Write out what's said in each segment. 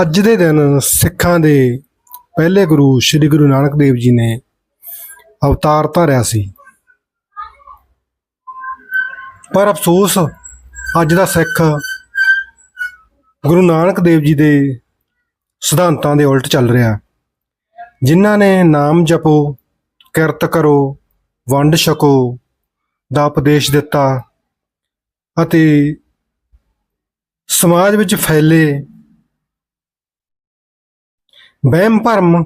ਅੱਜ ਦੇ ਦਿਨ ਸਿੱਖਾਂ ਦੇ ਪਹਿਲੇ ਗੁਰੂ ਸ੍ਰੀ ਗੁਰੂ ਨਾਨਕ ਦੇਵ ਜੀ ਨੇ ਅਵਤਾਰ ਧਾਰਿਆ ਸੀ। ਪਰ ਅਫਸੋਸ, ਅੱਜ ਦਾ ਸਿੱਖ ਗੁਰੂ ਨਾਨਕ ਦੇਵ ਜੀ ਦੇ ਸਿਧਾਂਤਾਂ ਦੇ ਉਲਟ ਚੱਲ ਰਿਹਾ। ਜਿਨ੍ਹਾਂ ਨੇ ਨਾਮ ਜਪੋ, ਕਿਰਤ ਕਰੋ, ਵੰਡ ਛਕੋ, ਦਾ ਉਪਦੇਸ਼ ਦਿੱਤਾ ਅਤੇ ਸਮਾਜ ਵਿੱਚ ਫੈਲੇ ਵਹਿਮ ਭਰਮ,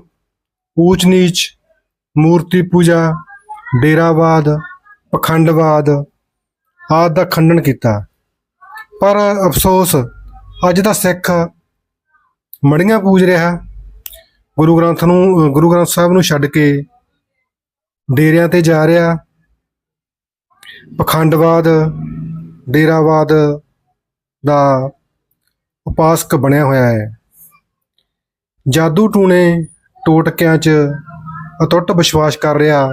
ਊਚ ਨੀਚ, ਮੂਰਤੀ ਪੂਜਾ, ਡੇਰਾਵਾਦ, ਪਖੰਡਵਾਦ ਆਦਿ ਦਾ ਖੰਡਨ ਕੀਤਾ। ਪਰ ਅਫਸੋਸ, ਅੱਜ ਦਾ ਸਿੱਖ ਮੜੀਆਂ ਪੂਜ ਰਿਹਾ। ਗੁਰੂ ਗ੍ਰੰਥ ਨੂੰ, ਗੁਰੂ ਗ੍ਰੰਥ ਸਾਹਿਬ ਨੂੰ ਛੱਡ ਕੇ ਡੇਰਿਆਂ ਤੇ ਜਾ ਰਿਹਾ। ਪਖੰਡਵਾਦ, ਡੇਰਾਵਾਦ ਦਾ ਉਪਾਸਕ ਬਣਿਆ ਹੋਇਆ ਹੈ। ਜਾਦੂ ਟੂਣੇ ਟੋਟਕਿਆਂ 'ਚ ਅਟੁੱਟ ਵਿਸ਼ਵਾਸ ਕਰ ਰਿਹਾ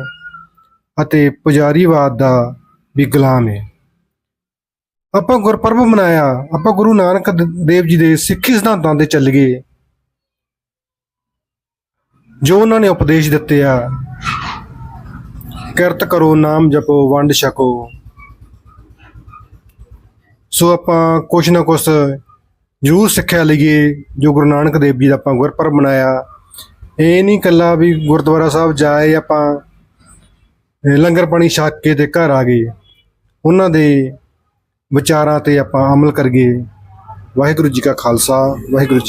ਅਤੇ ਪੁਜਾਰੀਵਾਦ ਦਾ ਵੀ ਗੁਲਾਮ ਹੈ। ਆਪਾਂ ਗੁਰਪੁਰਬ ਮਨਾਇਆ, ਆਪਾਂ ਗੁਰੂ ਨਾਨਕ ਦੇਵ ਜੀ ਦੇ ਸਿੱਖੀ ਸਿਧਾਂਤਾਂ ਤੇ ਚੱਲ ਗਏ। ਜੋ ਉਹਨਾਂ ਨੇ ਉਪਦੇਸ਼ ਦਿੱਤੇ ਆ, ਕਿਰਤ ਕਰੋ, ਨਾਮ ਜਪੋ, ਵੰਡ ਛਕੋ। ਸੋ ਆਪਾਂ ਕੁਛ ਨਾ ਕੁਛ ਜ਼ਰੂਰ ਸਿੱਖਿਆ ਲਈਏ ਜੋ ਗੁਰੂ ਨਾਨਕ ਦੇਵ ਜੀ ਦਾ ਆਪਾਂ ਗੁਰਪੁਰਬ ਮਨਾਇਆ। ਇਹ ਨਹੀਂ ਕੱਲਾ ਵੀ ਗੁਰਦੁਆਰਾ ਸਾਹਿਬ ਜਾਏ, ਆਪਾਂ ਲੰਗਰ ਪਾਣੀ ਛਕ ਕੇ ਤੇ ਘਰ ਆ ਗਏ। ਉਹਨਾਂ ਦੇ ਵਿਚਾਰਾਂ ਤੇ ਆਪਾਂ ਅਮਲ ਕਰੀਏ ਵਾਹਿਗੁਰੂ ਜੀ ਕਾ ਖਾਲਸਾ, ਵਾਹਿਗੁਰੂ ਜੀ